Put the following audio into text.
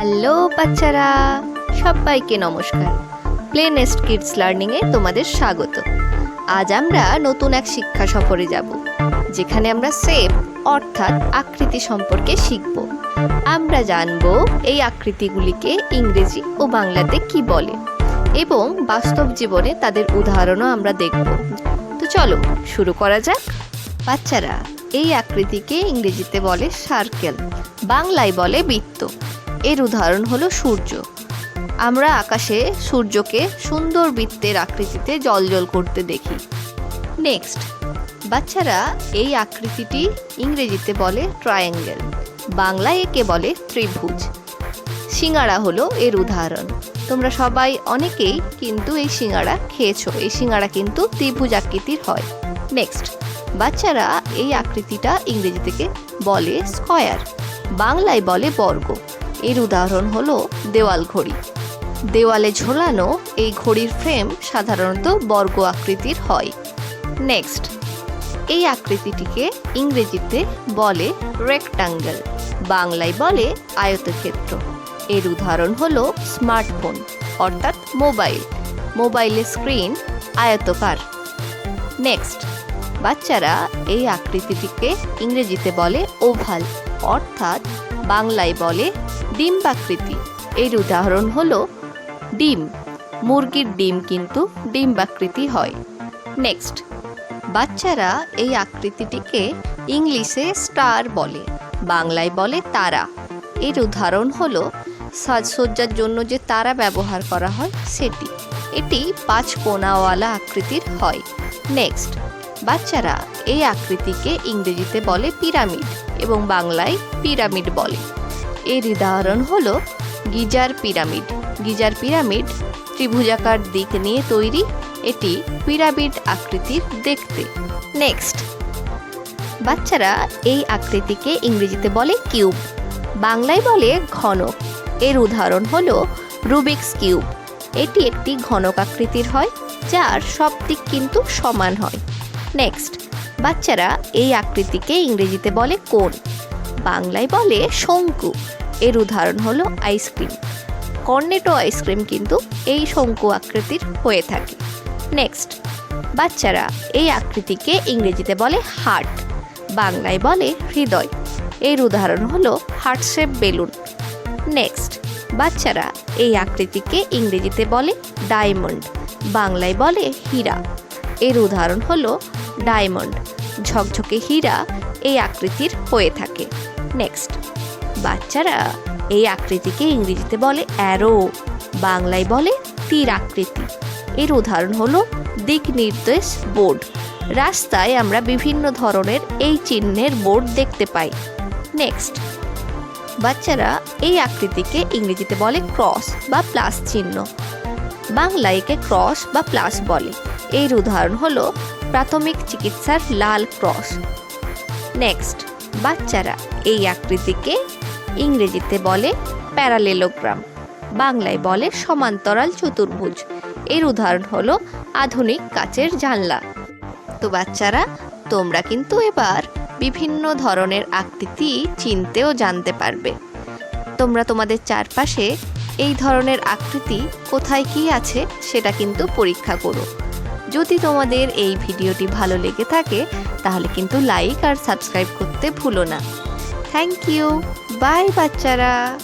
Hello, বাচ্চারা। সবাইকে নমস্কার। প্লেনেস্ট কিডস লার্নিংয়ে তোমাদের স্বাগত। আজ আমরা নতুন এক শিক্ষা সফরে যাব, যেখানে আমরা সেপ অর্থাৎ আকৃতি সম্পর্কে শিখব। আমরা জানব এই আকৃতিগুলিকে ইংরেজি ও বাংলাতে কি বলে, এবং বাস্তব জীবনে তাদের উদাহরণও আমরা দেখব। তো চলো, শুরু করা যাক। বাচ্চারা, এই আকৃতিকে ইংরেজিতে বলে সার্কেল, বাংলায় বলে বৃত্ত। এর উদাহরণ হলো সূর্য। আমরা আকাশে সূর্যকে সুন্দর বৃত্তের আকৃতিতে জলজল করতে দেখি। নেক্সট বাচ্চারা এই আকৃতিটি ইংরেজিতে বলে ট্রায়াঙ্গেল বাংলায় একে বলে ত্রিভুজ। সিঙ্গাড়া হলো এর উদাহরণ। তোমরা সবাই অনেকেই কিন্তু এই সিঙ্গাড়া খেয়েছো, এই সিঙ্গাড়া কিন্তু ত্রিভুজ আকৃতির হয়। নেক্সট বাচ্চারা এই আকৃতিটা ইংরেজি থেকে বলে স্কয়ার বাংলায় বলে বর্গ। এর উদাহরণ হলো দেওয়াল ঘড়ি। দেওয়ালে ঝোলানো এই ঘড়ির ফ্রেম সাধারণত বর্গ আকৃতির হয়। নেক্সট এই আকৃতিটিকে ইংরেজিতে বলে রেক্টাঙ্গেল বাংলায় বলে আয়তক্ষেত্র। এর উদাহরণ হলো স্মার্টফোন অর্থাৎ মোবাইল মোবাইলের স্ক্রিন আয়তকার। নেক্সট বাচ্চারা এই আকৃতিটিকে ইংরেজিতে বলে ওভাল অর্থাৎ বাংলায় বলে ডিম্বাকৃতি এর উদাহরণ হল, ডিম। মুরগির ডিম কিন্তু ডিম্বাকৃতি হয়। নেক্সট, বাচ্চারা এই আকৃতিটিকে ইংলিশে স্টার বলে, বাংলায় বলে তারা। এর উদাহরণ হল, সাজসজ্জার জন্য যে তারা ব্যবহার করা হয় সেটি। এটি পাঁচ কোনাওয়ালা আকৃতির হয়। নেক্সট, বাচ্চারা এই আকৃতিকে ইংরেজিতে বলে পিরামিড এবং বাংলায় পিরামিড বলে। এর উদাহরণ হল গিজার পিরামিড। গিজার পিরামিড ত্রিভুজাকার দিক নিয়ে তৈরি এটি পিরামিড আকৃতির দেখতে। নেক্সট বাচ্চারা এই আকৃতিকে ইংরেজিতে বলে কিউব। বাংলায় বলে ঘনক এর উদাহরণ হল রুবিক্স কিউব। এটি একটি ঘনক আকৃতির হয় যার সব দিক কিন্তু সমান হয়। নেক্সট বাচ্চারা এই আকৃতিকে ইংরেজিতে বলে কোন বাংলায় বলে শঙ্কু। এর উদাহরণ হলো আইসক্রিম কর্নেটো আইসক্রিম কিন্তু এই শঙ্কু আকৃতির হয়ে থাকে। নেক্সট বাচ্চারা এই আকৃতিকে ইংরেজিতে বলে হার্ট বাংলায় বলে হৃদয়। এর উদাহরণ হলো হার্ট শেপ বেলুন নেক্সট বাচ্চারা এই আকৃতিকে ইংরেজিতে বলে ডায়মন্ড বাংলায় বলে হীরা। এর উদাহরণ হলো ডায়মন্ড ঝকঝকে হীরা এই আকৃতির হয়ে থাকে। নেক্সট বাচ্চারা এই আকৃতিকে ইংরেজিতে বলে অ্যারো বাংলায় বলে তীর আকৃতি। এর উদাহরণ হলো দিক নির্দেশ বোর্ড। রাস্তায় আমরা বিভিন্ন ধরনের এই চিহ্নের বোর্ড দেখতে পাই। নেক্সট বাচ্চারা এই আকৃতিকে ইংরেজিতে বলে ক্রস বা প্লাস চিহ্ন। বাংলায় একে ক্রস বা প্লাস বলে। এর উদাহরণ হলো প্রাথমিক চিকিৎসার লাল ক্রস। নেক্সট, বাচ্চারা এই আকৃতিকে ইংরেজিতে বলে প্যারালেলোগ্রাম, বাংলায় বলে সমান্তরাল চতুর্ভুজ। এর উদাহরণ হলো আধুনিক কাচের জানলা। তো বাচ্চারা, তোমরা কিন্তু এবার বিভিন্ন ধরনের আকৃতি চিনতেও জানতে পারবে। তোমরা তোমাদের চারপাশে এই ধরনের আকৃতি কোথায় কি আছে সেটা কিন্তু পরীক্ষা করো। যদি তোমাদের এই ভিডিওটি ভালো লেগে থাকে, তাহলে কিন্তু লাইক আর সাবস্ক্রাইব করতে ভুলো না। থ্যাংক ইউ বাই বাচ্চারা।